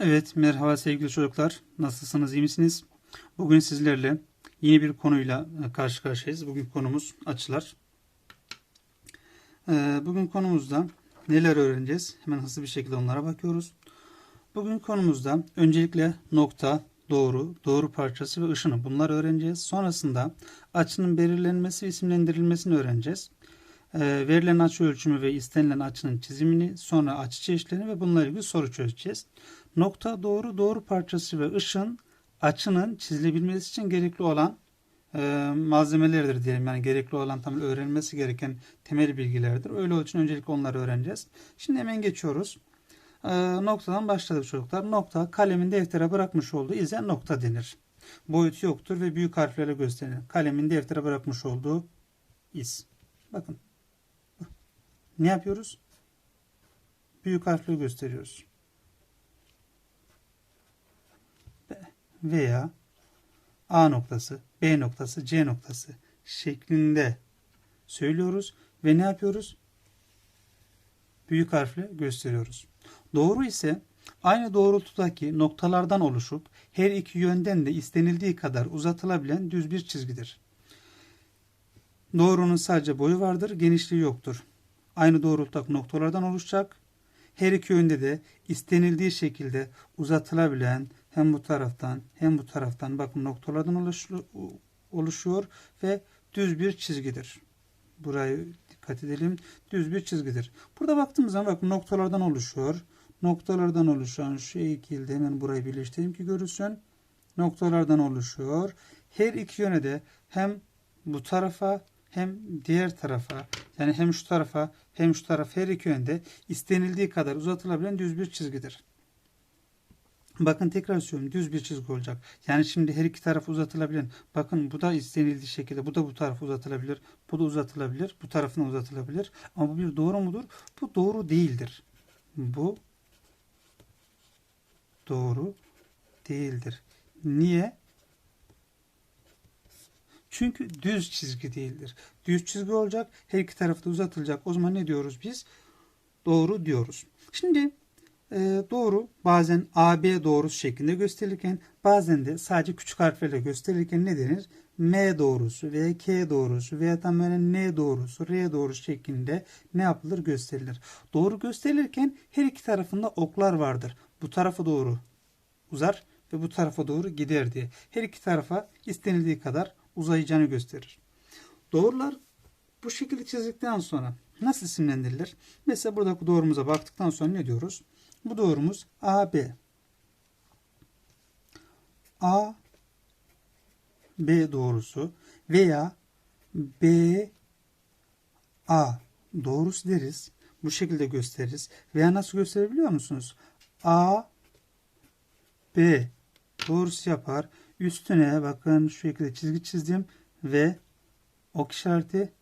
Evet, merhaba sevgili çocuklar. Nasılsınız, iyi misiniz? Bugün sizlerle yeni bir konuyla e, karşı karşıyayız. Bugün konumuz açılar. Ee, Bugün konumuzda neler öğreneceğiz? Hemen hızlı bir şekilde onlara bakıyoruz. Bugün konumuzda öncelikle nokta, doğru, doğru parçası ve ışını bunları öğreneceğiz. Sonrasında açının belirlenmesi ve isimlendirilmesini öğreneceğiz. Ee, verilen açı ölçümü ve istenilen açının çizimini, sonra açı çeşitlerini ve bununla ilgili soru çözeceğiz. Nokta doğru, doğru parçası ve ışın açının çizilebilmesi için gerekli olan e, malzemelerdir diyelim. Yani gerekli olan tam öğrenilmesi gereken temel bilgilerdir. Öyle olduğu için öncelikle onları öğreneceğiz. Şimdi hemen geçiyoruz. E, noktadan başladık çocuklar. Nokta kalemin deftere bırakmış olduğu ize nokta denir. Boyutu yoktur ve büyük harflerle gösterilir. Kalemin deftere bırakmış olduğu iz. Bakın. Ne yapıyoruz? Büyük harfle gösteriyoruz. veya A noktası, B noktası, C noktası şeklinde söylüyoruz ve ne yapıyoruz? Büyük harfle gösteriyoruz. Doğru ise aynı doğrultudaki noktalardan oluşup her iki yönden de istenildiği kadar uzatılabilen düz bir çizgidir. Doğrunun sadece boyu vardır, genişliği yoktur. Aynı doğrultudaki noktalardan oluşacak. Her iki yönde de istenildiği şekilde uzatılabilen hem bu taraftan hem bu taraftan bakın noktalardan oluşuyor ve düz bir çizgidir. Burayı dikkat edelim. Düz bir çizgidir. Burada baktığımız zaman bakın noktalardan oluşuyor. Noktalardan oluşan şu şekilde hemen burayı birleştireyim ki görülsün. Noktalardan oluşuyor. Her iki yöne de hem bu tarafa hem diğer tarafa yani hem şu tarafa hem şu tarafa her iki yönde istenildiği kadar uzatılabilen düz bir çizgidir. Bakın tekrar söylüyorum düz bir çizgi olacak. Yani şimdi her iki taraf uzatılabilen. Bakın bu da istenildiği şekilde bu da bu taraf uzatılabilir. Bu da uzatılabilir. Bu tarafına uzatılabilir. Ama bu bir doğru mudur? Bu doğru değildir. Bu doğru değildir. Niye? Çünkü düz çizgi değildir. Düz çizgi olacak. Her iki tarafta uzatılacak. O zaman ne diyoruz biz? Doğru diyoruz. Şimdi e, doğru bazen AB doğrusu şeklinde gösterilirken bazen de sadece küçük harflerle gösterilirken ne denir? M doğrusu veya K doğrusu veya tam böyle N doğrusu, R doğrusu şeklinde ne yapılır gösterilir. Doğru gösterilirken her iki tarafında oklar vardır. Bu tarafa doğru uzar ve bu tarafa doğru gider diye. Her iki tarafa istenildiği kadar uzayacağını gösterir. Doğrular bu şekilde çizdikten sonra nasıl isimlendirilir? Mesela buradaki doğrumuza baktıktan sonra ne diyoruz? Bu doğrumuz AB. A B doğrusu veya B A doğrusu deriz. Bu şekilde gösteririz. Veya nasıl gösterebiliyor musunuz? A B doğrusu yapar. Üstüne bakın şu şekilde çizgi çizdim ve ok işareti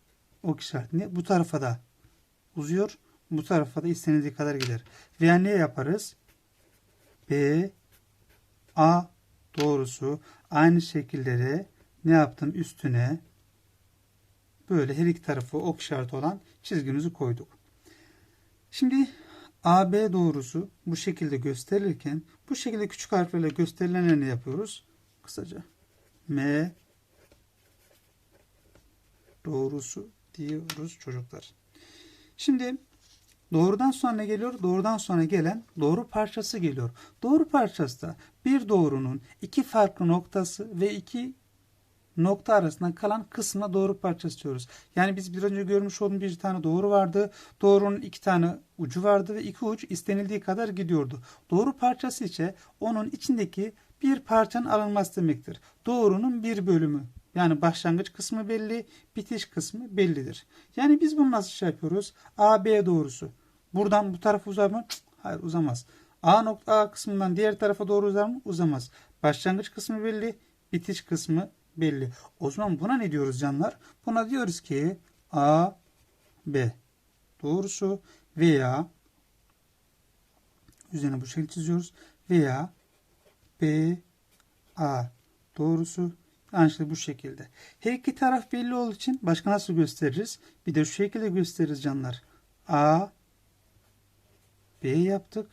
ok işareti bu tarafa da uzuyor. Bu tarafa da istenildiği kadar gider. Veya ne yaparız? B A doğrusu aynı şekilleri ne yaptım üstüne böyle her iki tarafı ok işareti olan çizgimizi koyduk. Şimdi AB doğrusu bu şekilde gösterilirken bu şekilde küçük harflerle gösterilenleri ne yapıyoruz? Kısaca M doğrusu diyoruz çocuklar. Şimdi Doğrudan sonra ne geliyor? Doğrudan sonra gelen doğru parçası geliyor. Doğru parçası da bir doğrunun iki farklı noktası ve iki nokta arasında kalan kısmına doğru parçası diyoruz. Yani biz bir önce görmüş olduğumuz bir tane doğru vardı. Doğrunun iki tane ucu vardı ve iki uç istenildiği kadar gidiyordu. Doğru parçası ise onun içindeki bir parçanın alınması demektir. Doğrunun bir bölümü. Yani başlangıç kısmı belli, bitiş kısmı bellidir. Yani biz bunu nasıl şey yapıyoruz? AB doğrusu. Buradan bu tarafa uzar mı? Hayır uzamaz. A nokta A kısmından diğer tarafa doğru uzar mı? Uzamaz. Başlangıç kısmı belli, bitiş kısmı belli. O zaman buna ne diyoruz canlar? Buna diyoruz ki A, B doğrusu veya üzerine bu şekilde çiziyoruz veya B, A doğrusu Aynı bu şekilde. Her iki taraf belli olduğu için başka nasıl gösteririz? Bir de şu şekilde gösteririz canlar. A, B yaptık.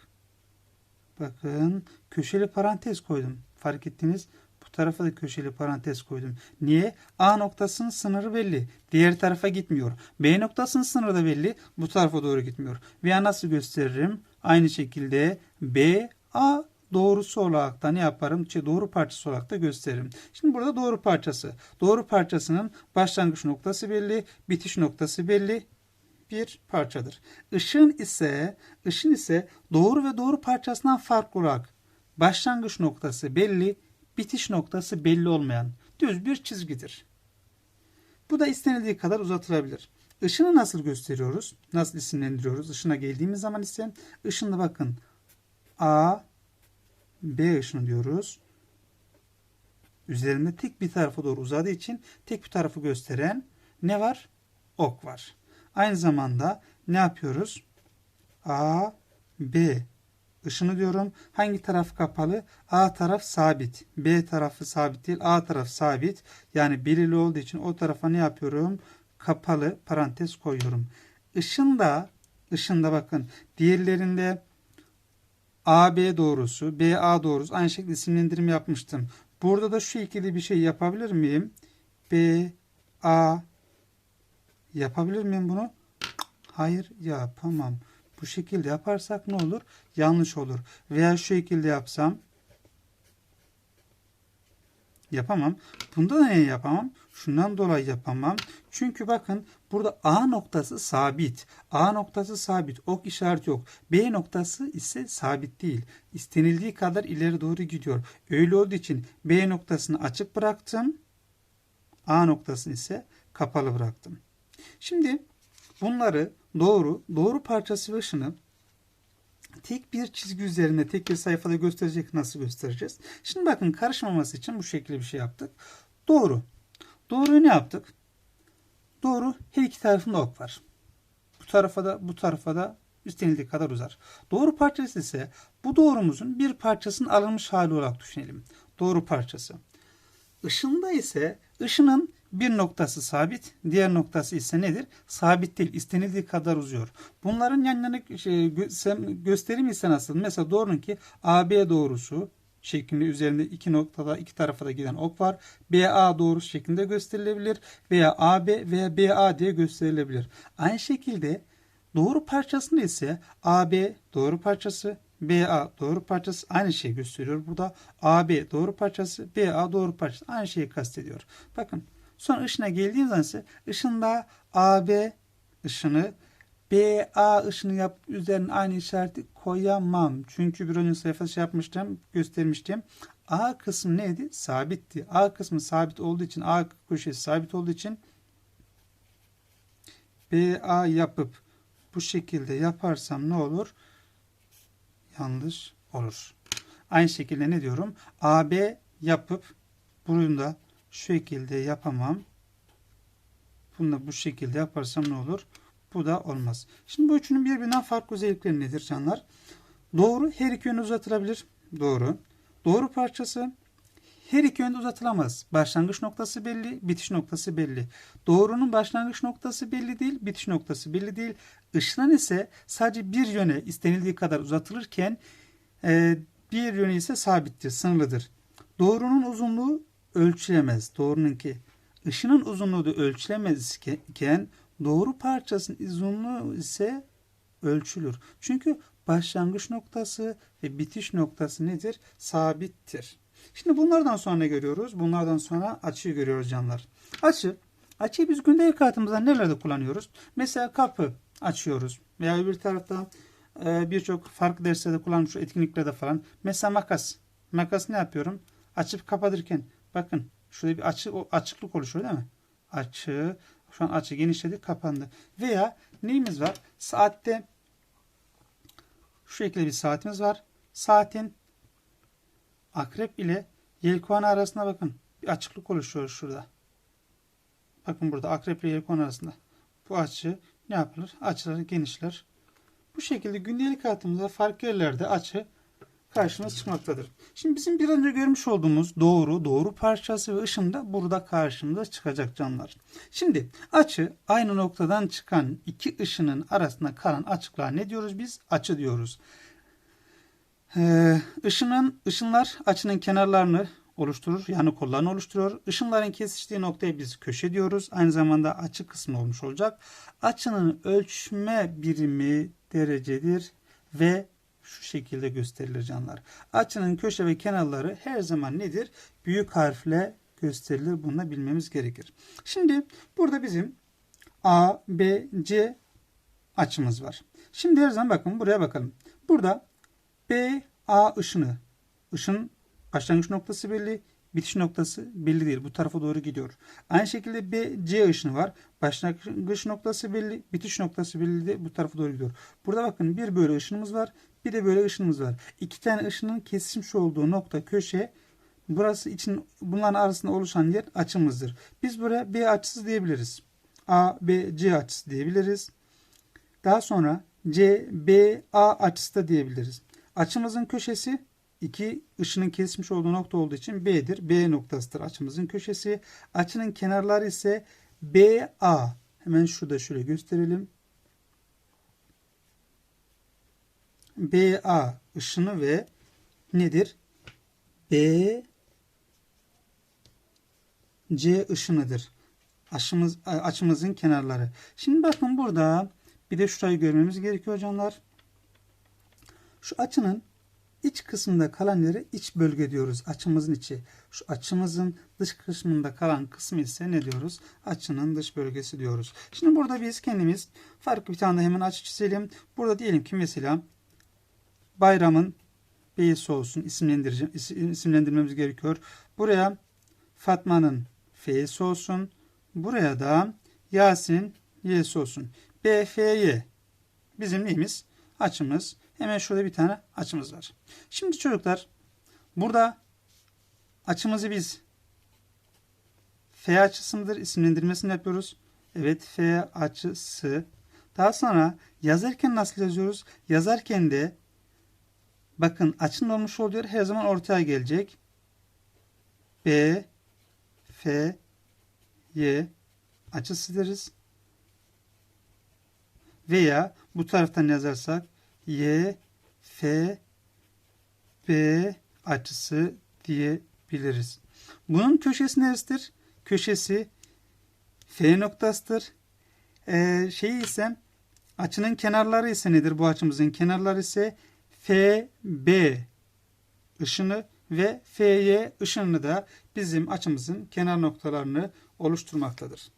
Bakın köşeli parantez koydum. Fark ettiniz. Bu tarafa da köşeli parantez koydum. Niye? A noktasının sınırı belli. Diğer tarafa gitmiyor. B noktasının sınırı da belli. Bu tarafa doğru gitmiyor. Veya nasıl gösteririm? Aynı şekilde B, A doğrusu olarak da ne yaparım? Şey, doğru parçası olarak da gösteririm. Şimdi burada doğru parçası. Doğru parçasının başlangıç noktası belli, bitiş noktası belli bir parçadır. Işın ise ışın ise doğru ve doğru parçasından farklı olarak başlangıç noktası belli, bitiş noktası belli olmayan düz bir çizgidir. Bu da istenildiği kadar uzatılabilir. Işını nasıl gösteriyoruz? Nasıl isimlendiriyoruz? Işına geldiğimiz zaman ise ışında bakın A, B ışını diyoruz. Üzerinde tek bir tarafa doğru uzadığı için tek bir tarafı gösteren ne var? Ok var. Aynı zamanda ne yapıyoruz? A, B ışını diyorum. Hangi taraf kapalı? A taraf sabit. B tarafı sabit değil. A taraf sabit. Yani belirli olduğu için o tarafa ne yapıyorum? Kapalı parantez koyuyorum. Işında, ışında bakın diğerlerinde AB doğrusu, BA doğrusu aynı şekilde isimlendirim yapmıştım. Burada da şu ikili bir şey yapabilir miyim? B, A yapabilir miyim bunu? Hayır yapamam. Bu şekilde yaparsak ne olur? Yanlış olur. Veya şu şekilde yapsam yapamam. Bunda da niye yapamam? Şundan dolayı yapamam. Çünkü bakın burada A noktası sabit. A noktası sabit. Ok işareti yok. B noktası ise sabit değil. İstenildiği kadar ileri doğru gidiyor. Öyle olduğu için B noktasını açık bıraktım. A noktasını ise kapalı bıraktım. Şimdi bunları doğru, doğru parçası ve ışını tek bir çizgi üzerinde, tek bir sayfada gösterecek nasıl göstereceğiz? Şimdi bakın karışmaması için bu şekilde bir şey yaptık. Doğru. Doğruyu ne yaptık? Doğru her iki tarafında ok var. Bu tarafa da bu tarafa da istenildiği kadar uzar. Doğru parçası ise bu doğrumuzun bir parçasının alınmış hali olarak düşünelim. Doğru parçası. Işında ise ışının bir noktası sabit, diğer noktası ise nedir? Sabit değil, istenildiği kadar uzuyor. Bunların yan yana şey, gö gösterim ise nasıl? Mesela doğrunun ki AB doğrusu şeklinde üzerinde iki noktada iki tarafa da giden ok var. BA doğrusu şeklinde gösterilebilir veya AB veya BA diye gösterilebilir. Aynı şekilde doğru parçasında ise AB doğru parçası, BA doğru parçası aynı şeyi gösteriyor. Burada AB doğru parçası, BA doğru parçası aynı şeyi kastediyor. Bakın Sonra ışına geldiğim zaman ise ışında AB ışını BA ışını yap üzerine aynı işareti koyamam. Çünkü bir önce sayfada şey yapmıştım, göstermiştim. A kısmı neydi? Sabitti. A kısmı sabit olduğu için, A köşesi sabit olduğu için BA yapıp bu şekilde yaparsam ne olur? Yanlış olur. Aynı şekilde ne diyorum? AB yapıp bunu da şu şekilde yapamam. Bunu da bu şekilde yaparsam ne olur? Bu da olmaz. Şimdi bu üçünün birbirinden farklı özellikleri nedir canlar? Doğru her iki yönde uzatılabilir. Doğru. Doğru parçası her iki yönde uzatılamaz. Başlangıç noktası belli, bitiş noktası belli. Doğrunun başlangıç noktası belli değil, bitiş noktası belli değil. Işınan ise sadece bir yöne istenildiği kadar uzatılırken e, bir yönü ise sabittir, sınırlıdır. Doğrunun uzunluğu ölçülemez. Doğrunun ki ışının uzunluğu da ölçülemez iken doğru parçasının uzunluğu ise ölçülür. Çünkü başlangıç noktası ve bitiş noktası nedir? Sabittir. Şimdi bunlardan sonra ne görüyoruz? Bunlardan sonra açıyı görüyoruz canlar. Açı. Açıyı biz gündelik hayatımızda nelerde kullanıyoruz? Mesela kapı açıyoruz. Veya bir tarafta e, birçok farklı derslerde kullanmış etkinliklerde falan. Mesela makas. Makas ne yapıyorum? Açıp kapatırken Bakın şurada bir açı, o açıklık oluşuyor değil mi? Açı. Şu an açı genişledi kapandı. Veya neyimiz var? Saatte şu şekilde bir saatimiz var. Saatin akrep ile yelkovan arasında bakın. Bir açıklık oluşuyor şurada. Bakın burada akrep ile yelkovan arasında. Bu açı ne yapılır? Açılar genişler. Bu şekilde gündelik hayatımızda farklı yerlerde açı karşımıza çıkmaktadır. Şimdi bizim bir önce görmüş olduğumuz doğru, doğru parçası ve ışın da burada karşımıza çıkacak canlar. Şimdi açı aynı noktadan çıkan iki ışının arasında kalan açıklığa ne diyoruz biz? Açı diyoruz. Ee, ışının, ışınlar açının kenarlarını oluşturur. Yani kollarını oluşturuyor. Işınların kesiştiği noktaya biz köşe diyoruz. Aynı zamanda açı kısmı olmuş olacak. Açının ölçme birimi derecedir ve şu şekilde gösterilir canlar. Açının köşe ve kenarları her zaman nedir? Büyük harfle gösterilir. Bunu da bilmemiz gerekir. Şimdi burada bizim A, B, C açımız var. Şimdi her zaman bakın buraya bakalım. Burada B, A ışını. Işın başlangıç noktası belli, bitiş noktası belli değil. Bu tarafa doğru gidiyor. Aynı şekilde B, C ışını var. Başlangıç noktası belli, bitiş noktası belli değil. Bu tarafa doğru gidiyor. Burada bakın bir böyle ışınımız var, bir de böyle ışınımız var. İki tane ışının kesişmiş olduğu nokta köşe Burası için bunların arasında oluşan yer açımızdır. Biz buraya B açısı diyebiliriz. A, B, C açısı diyebiliriz. Daha sonra C, B, A açısı da diyebiliriz. Açımızın köşesi iki ışının kesmiş olduğu nokta olduğu için B'dir. B noktasıdır açımızın köşesi. Açının kenarları ise BA. Hemen şurada şöyle gösterelim. BA ışını ve nedir? B C ışınıdır. Açımız, açımızın kenarları. Şimdi bakın burada bir de şurayı görmemiz gerekiyor canlar. Şu açının iç kısmında kalan yere iç bölge diyoruz. Açımızın içi. Şu açımızın dış kısmında kalan kısmı ise ne diyoruz? Açının dış bölgesi diyoruz. Şimdi burada biz kendimiz farklı bir tane hemen açı çizelim. Burada diyelim ki mesela bayramın B'si olsun isimlendireceğim, isimlendirmemiz gerekiyor. Buraya Fatma'nın F'si olsun. Buraya da Yasin Y'si olsun. B. Bizim neyimiz? Açımız. Hemen şurada bir tane açımız var. Şimdi çocuklar burada açımızı biz F açısı mıdır? İsimlendirmesini yapıyoruz. Evet F açısı. Daha sonra yazarken nasıl yazıyoruz? Yazarken de bakın açının olmuş oluyor. Her zaman ortaya gelecek. B F Y açısı deriz. Veya bu taraftan yazarsak Y F B açısı diyebiliriz. Bunun köşesi neresidir? Köşesi F noktasıdır. Ee, şeyi ise açının kenarları ise nedir? Bu açımızın kenarları ise FB ışını ve FY ışını da bizim açımızın kenar noktalarını oluşturmaktadır.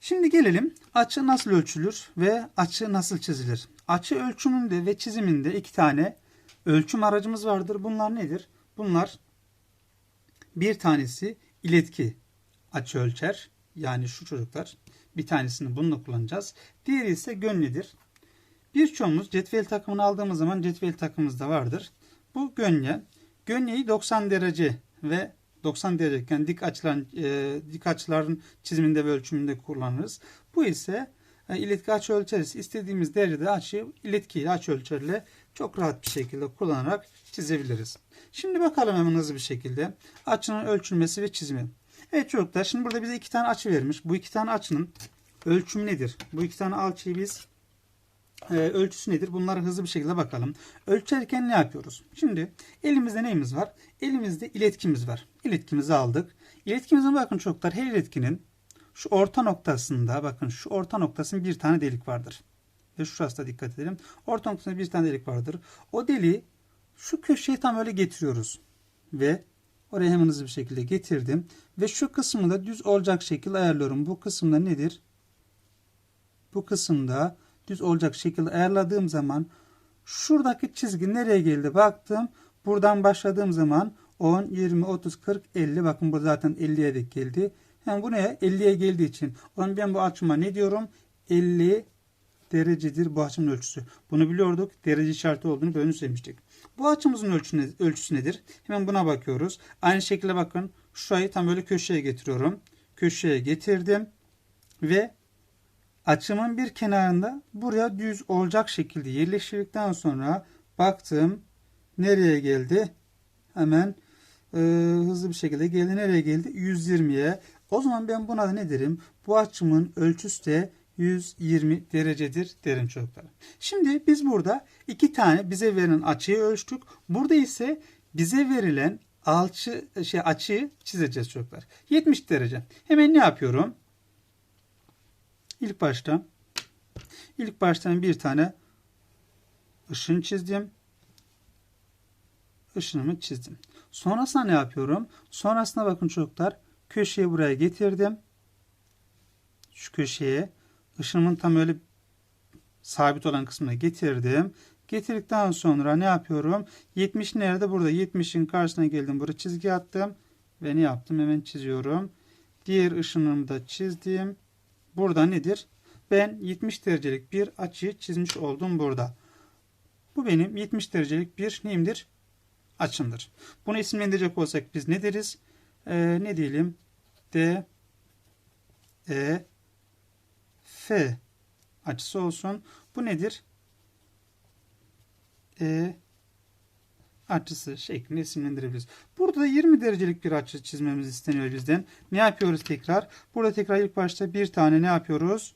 Şimdi gelelim açı nasıl ölçülür ve açı nasıl çizilir? Açı ölçümünde ve çiziminde iki tane ölçüm aracımız vardır. Bunlar nedir? Bunlar bir tanesi iletki açı ölçer. Yani şu çocuklar bir tanesini bununla kullanacağız. Diğeri ise gönlidir. Birçoğumuz cetvel takımını aldığımız zaman cetvel takımımızda vardır. Bu gönye. Gönyeyi 90 derece ve 90 dereceyken dik açılan e, dik açıların çiziminde ve ölçümünde kullanırız. Bu ise e, iletki açı ölçeriz. İstediğimiz derecede açıyı iletki açı ölçerle çok rahat bir şekilde kullanarak çizebiliriz. Şimdi bakalım hemen hızlı bir şekilde açının ölçülmesi ve çizimi. Evet çocuklar şimdi burada bize iki tane açı vermiş. Bu iki tane açının ölçümü nedir? Bu iki tane açıyı biz e, ölçüsü nedir? Bunları hızlı bir şekilde bakalım. Ölçerken ne yapıyoruz? Şimdi elimizde neyimiz var? Elimizde iletkimiz var. İletkimizi aldık. İletkimizin bakın çocuklar her iletkinin şu orta noktasında bakın şu orta noktasının bir tane delik vardır. Ve şurası da dikkat edelim. Orta noktasında bir tane delik vardır. O deliği şu köşeye tam öyle getiriyoruz. Ve oraya hemen hızlı bir şekilde getirdim. Ve şu kısmını da düz olacak şekilde ayarlıyorum. Bu kısımda nedir? Bu kısımda düz olacak şekilde ayarladığım zaman şuradaki çizgi nereye geldi baktım. Buradan başladığım zaman 10, 20, 30, 40, 50 bakın burada zaten 50'ye dek geldi. Yani bu ne? 50'ye geldiği için. O zaman ben bu açıma ne diyorum? 50 derecedir bu açımın ölçüsü. Bunu biliyorduk. Derece işareti olduğunu böyle söylemiştik. Bu açımızın ölçüsü, ölçüsü nedir? Hemen buna bakıyoruz. Aynı şekilde bakın. Şurayı tam böyle köşeye getiriyorum. Köşeye getirdim. Ve açımın bir kenarında buraya düz olacak şekilde yerleştirdikten sonra baktım nereye geldi? Hemen e, hızlı bir şekilde geldi. Nereye geldi? 120'ye. O zaman ben buna da ne derim? Bu açımın ölçüsü de 120 derecedir derim çocuklar. Şimdi biz burada iki tane bize verilen açıyı ölçtük. Burada ise bize verilen alçı, şey, açıyı çizeceğiz çocuklar. 70 derece. Hemen ne yapıyorum? İlk başta ilk baştan bir tane ışın çizdim. Işınımı çizdim. Sonrasında ne yapıyorum? Sonrasında bakın çocuklar köşeyi buraya getirdim. Şu köşeye ışınımın tam öyle sabit olan kısmına getirdim. Getirdikten sonra ne yapıyorum? 70 nerede? Burada 70'in karşısına geldim. Buraya çizgi attım. Ve ne yaptım? Hemen çiziyorum. Diğer ışınımı da çizdim. Burada nedir? Ben 70 derecelik bir açıyı çizmiş oldum burada. Bu benim 70 derecelik bir neyimdir? Açımdır. Bunu isimlendirecek olsak biz ne deriz? Ee, ne diyelim? D, E, F açısı olsun. Bu nedir? E açısı şeklinde isimlendirebiliriz. Burada da 20 derecelik bir açı çizmemiz isteniyor bizden. Ne yapıyoruz tekrar? Burada tekrar ilk başta bir tane ne yapıyoruz?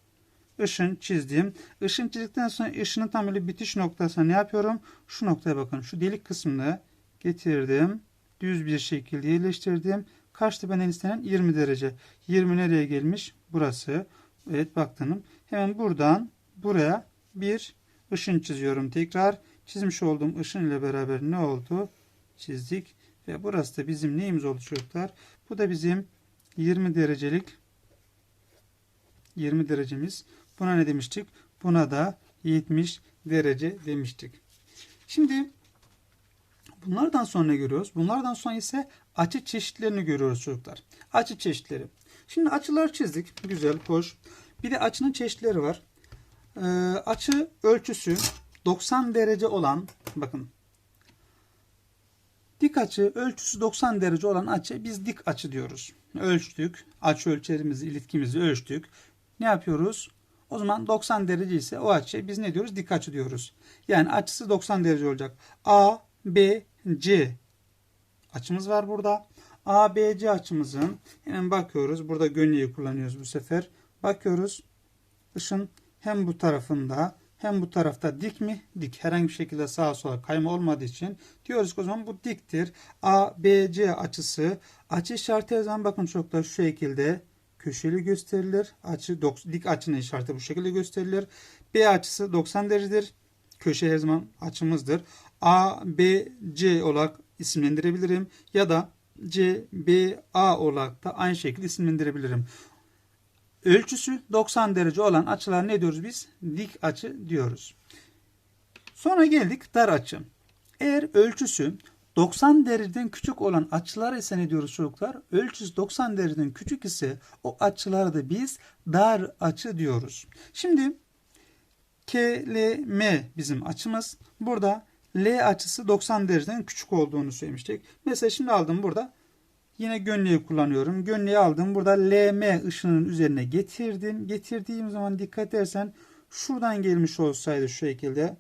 Işın çizdim. Işın çizdikten sonra ışının tam böyle bitiş noktasına ne yapıyorum? Şu noktaya bakın. Şu delik kısmını getirdim. Düz bir şekilde yerleştirdim. Kaçtı benden istenen? 20 derece. 20 nereye gelmiş? Burası. Evet baktım. Hemen buradan buraya bir ışın çiziyorum tekrar. Çizmiş olduğum ışın ile beraber ne oldu? Çizdik. Ve burası da bizim neyimiz oldu çocuklar? Bu da bizim 20 derecelik 20 derecemiz. Buna ne demiştik? Buna da 70 derece demiştik. Şimdi bunlardan sonra görüyoruz? Bunlardan sonra ise açı çeşitlerini görüyoruz çocuklar. Açı çeşitleri. Şimdi açılar çizdik. Güzel, hoş. Bir de açının çeşitleri var. Ee, açı ölçüsü 90 derece olan bakın dik açı ölçüsü 90 derece olan açı biz dik açı diyoruz. Ölçtük. Açı ölçerimizi, iletkimizi ölçtük. Ne yapıyoruz? O zaman 90 derece ise o açıya biz ne diyoruz? Dik açı diyoruz. Yani açısı 90 derece olacak. A, B, C açımız var burada. A, B, C açımızın hemen bakıyoruz. Burada gönlüyü kullanıyoruz bu sefer. Bakıyoruz. Işın hem bu tarafında hem bu tarafta dik mi? Dik. Herhangi bir şekilde sağa sola kayma olmadığı için diyoruz ki o zaman bu diktir. A, B, C açısı. Açı işareti her zaman bakın çok da şu şekilde köşeli gösterilir. Açı dik açının işareti bu şekilde gösterilir. B açısı 90 derecedir. Köşe her zaman açımızdır. A, B, C olarak isimlendirebilirim. Ya da C, B, A olarak da aynı şekilde isimlendirebilirim. Ölçüsü 90 derece olan açılar ne diyoruz biz? Dik açı diyoruz. Sonra geldik dar açı. Eğer ölçüsü 90 dereceden küçük olan açılar ise ne diyoruz çocuklar? Ölçüsü 90 dereceden küçük ise o açılara da biz dar açı diyoruz. Şimdi K, L, M bizim açımız. Burada L açısı 90 dereceden küçük olduğunu söylemiştik. Mesela şimdi aldım burada Yine gönlüğü kullanıyorum. Gönlüğü aldım. Burada LM ışının üzerine getirdim. Getirdiğim zaman dikkat edersen şuradan gelmiş olsaydı şu şekilde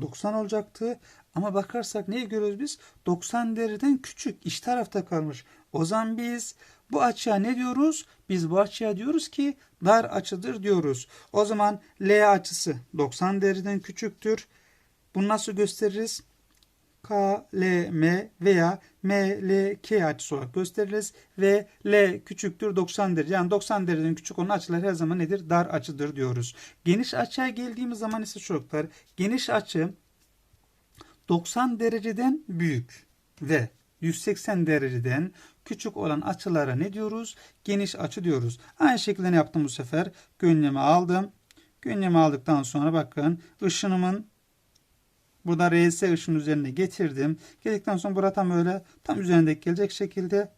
90 olacaktı. Ama bakarsak neyi görüyoruz biz? 90 dereceden küçük iç tarafta kalmış. O zaman biz bu açıya ne diyoruz? Biz bu açıya diyoruz ki dar açıdır diyoruz. O zaman L açısı 90 dereceden küçüktür. Bunu nasıl gösteririz? K, L, M veya M, L, K açısı olarak gösteririz. Ve L küçüktür 90 derece. Yani 90 dereceden küçük olan açılar her zaman nedir? Dar açıdır diyoruz. Geniş açıya geldiğimiz zaman ise çocuklar geniş açı 90 dereceden büyük ve 180 dereceden küçük olan açılara ne diyoruz? Geniş açı diyoruz. Aynı şekilde ne yaptım bu sefer? Gönlemi aldım. Gönlemi aldıktan sonra bakın ışınımın Burada RS ışığın üzerine getirdim. Geldikten sonra burada tam öyle tam üzerindeki gelecek şekilde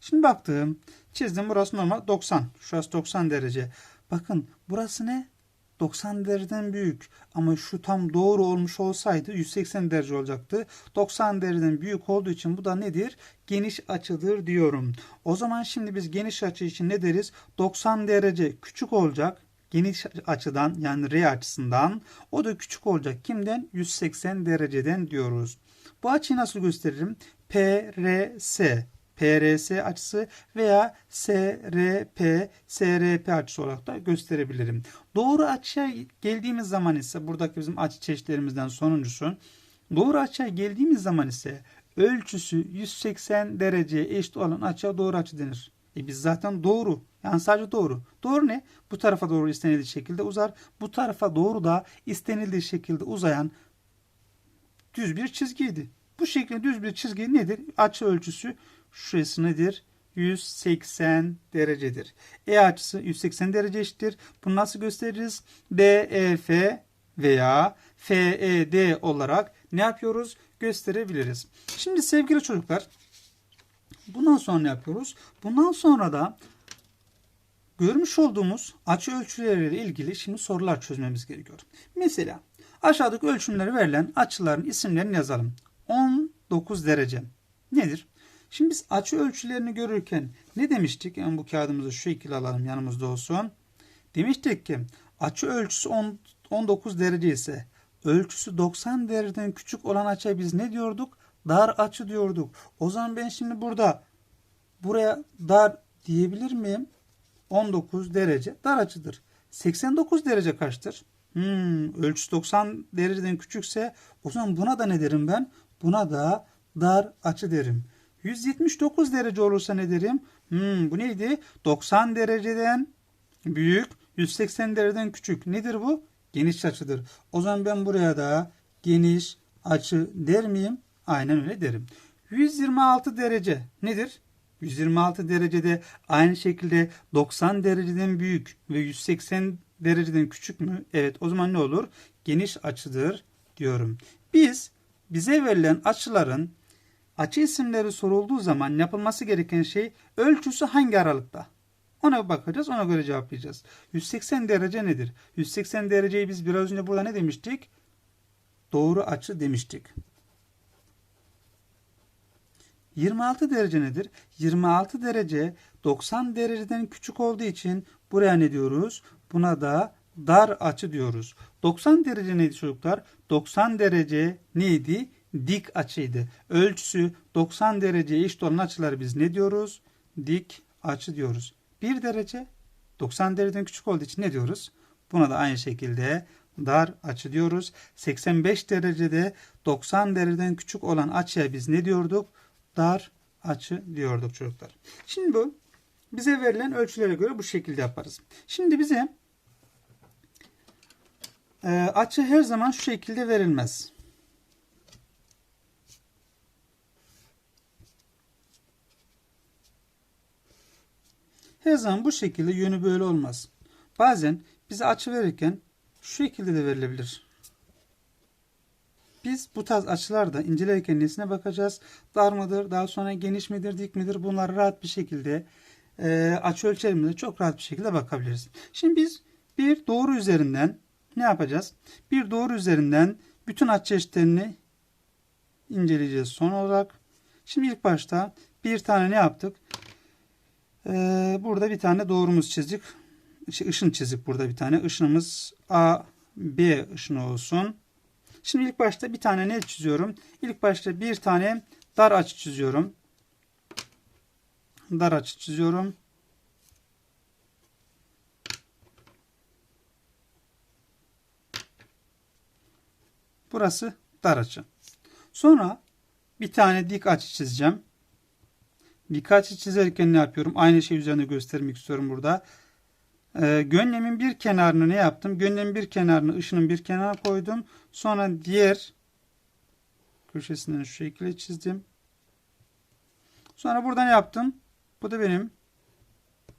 Şimdi baktım. Çizdim. Burası normal 90. Şurası 90 derece. Bakın burası ne? 90 dereceden büyük. Ama şu tam doğru olmuş olsaydı 180 derece olacaktı. 90 dereceden büyük olduğu için bu da nedir? Geniş açıdır diyorum. O zaman şimdi biz geniş açı için ne deriz? 90 derece küçük olacak geniş açıdan yani R açısından o da küçük olacak. Kimden? 180 dereceden diyoruz. Bu açıyı nasıl gösteririm? PRS PRS açısı veya SRP, SRP açısı olarak da gösterebilirim. Doğru açıya geldiğimiz zaman ise buradaki bizim açı çeşitlerimizden sonuncusu. Doğru açıya geldiğimiz zaman ise ölçüsü 180 dereceye eşit olan açıya doğru açı denir. E biz zaten doğru. Yani sadece doğru. Doğru ne? Bu tarafa doğru istenildiği şekilde uzar. Bu tarafa doğru da istenildiği şekilde uzayan düz bir çizgiydi. Bu şekilde düz bir çizgi nedir? Açı ölçüsü şurası nedir? 180 derecedir. E açısı 180 derece eşittir. Bunu nasıl gösteririz? DEF veya FED olarak ne yapıyoruz? Gösterebiliriz. Şimdi sevgili çocuklar bundan sonra ne yapıyoruz? Bundan sonra da görmüş olduğumuz açı ölçüleriyle ilgili şimdi sorular çözmemiz gerekiyor. Mesela aşağıdaki ölçümleri verilen açıların isimlerini yazalım. 19 derece nedir? Şimdi biz açı ölçülerini görürken ne demiştik? Yani bu kağıdımızı şu şekilde alalım yanımızda olsun. Demiştik ki açı ölçüsü 10, 19 derece ise ölçüsü 90 dereceden küçük olan açıya biz ne diyorduk? Dar açı diyorduk. O zaman ben şimdi burada buraya dar diyebilir miyim? 19 derece dar açıdır. 89 derece kaçtır? Hmm, ölçüsü 90 dereceden küçükse o zaman buna da ne derim ben? Buna da dar açı derim. 179 derece olursa ne derim? Hmm, bu neydi? 90 dereceden büyük, 180 dereceden küçük. Nedir bu? Geniş açıdır. O zaman ben buraya da geniş açı der miyim? Aynen öyle derim. 126 derece nedir? 126 derecede aynı şekilde 90 dereceden büyük ve 180 dereceden küçük mü? Evet o zaman ne olur? Geniş açıdır diyorum. Biz bize verilen açıların açı isimleri sorulduğu zaman yapılması gereken şey ölçüsü hangi aralıkta? Ona bakacağız ona göre cevaplayacağız. 180 derece nedir? 180 dereceyi biz biraz önce burada ne demiştik? Doğru açı demiştik. 26 derece nedir? 26 derece 90 dereceden küçük olduğu için buraya ne diyoruz? Buna da dar açı diyoruz. 90 derece neydi çocuklar? 90 derece neydi? Dik açıydı. Ölçüsü 90 dereceye eşit olan açıları biz ne diyoruz? Dik açı diyoruz. 1 derece 90 dereceden küçük olduğu için ne diyoruz? Buna da aynı şekilde dar açı diyoruz. 85 derecede 90 dereceden küçük olan açıya biz ne diyorduk? Dar açı diyorduk çocuklar. Şimdi bu bize verilen ölçülere göre bu şekilde yaparız. Şimdi bize e, açı her zaman şu şekilde verilmez. Her zaman bu şekilde yönü böyle olmaz. Bazen bize açı verirken şu şekilde de verilebilir. Biz bu tarz açılarda incelerken nesine bakacağız? Dar mıdır, daha sonra geniş midir, dik midir? Bunları rahat bir şekilde e, açı ölçerimizde çok rahat bir şekilde bakabiliriz. Şimdi biz bir doğru üzerinden ne yapacağız? Bir doğru üzerinden bütün açı çeşitlerini inceleyeceğiz son olarak. Şimdi ilk başta bir tane ne yaptık? Ee, burada bir tane doğrumuz çizdik. İşte ışın çizdik burada bir tane. Işınımız A, B ışını olsun. Şimdi ilk başta bir tane ne çiziyorum? İlk başta bir tane dar açı çiziyorum. Dar açı çiziyorum. Burası dar açı. Sonra bir tane dik açı çizeceğim. Dik açı çizerken ne yapıyorum? Aynı şey üzerinde göstermek istiyorum burada. Ee, gönlemin bir kenarını ne yaptım? Gönlemin bir kenarını ışının bir kenara koydum. Sonra diğer köşesinden şu şekilde çizdim. Sonra burada ne yaptım? Bu da benim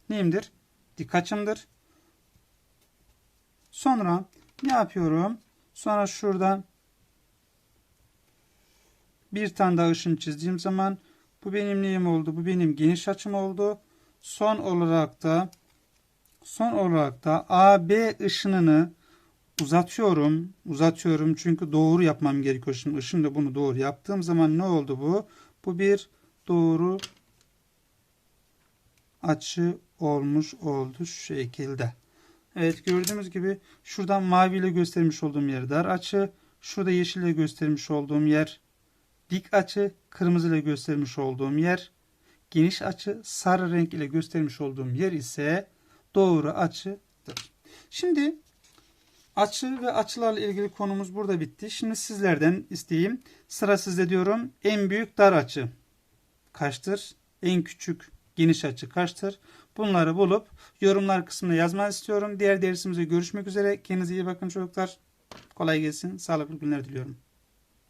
neyimdir? Dik açımdır. Sonra ne yapıyorum? Sonra şuradan bir tane daha ışın çizdiğim zaman bu benim neyim oldu? Bu benim geniş açım oldu. Son olarak da son olarak da AB ışınını uzatıyorum. Uzatıyorum çünkü doğru yapmam gerekiyor. Şimdi ışın da bunu doğru yaptığım zaman ne oldu bu? Bu bir doğru açı olmuş oldu şu şekilde. Evet gördüğümüz gibi şuradan maviyle göstermiş olduğum yer dar açı. Şurada yeşille göstermiş olduğum yer dik açı. Kırmızıyla göstermiş olduğum yer geniş açı sarı renk ile göstermiş olduğum yer ise doğru açıdır. Şimdi açı ve açılarla ilgili konumuz burada bitti. Şimdi sizlerden isteyeyim. Sıra sizde diyorum. En büyük dar açı kaçtır? En küçük geniş açı kaçtır? Bunları bulup yorumlar kısmına yazmanızı istiyorum. Diğer dersimize görüşmek üzere. Kendinize iyi bakın çocuklar. Kolay gelsin. Sağlıklı günler diliyorum.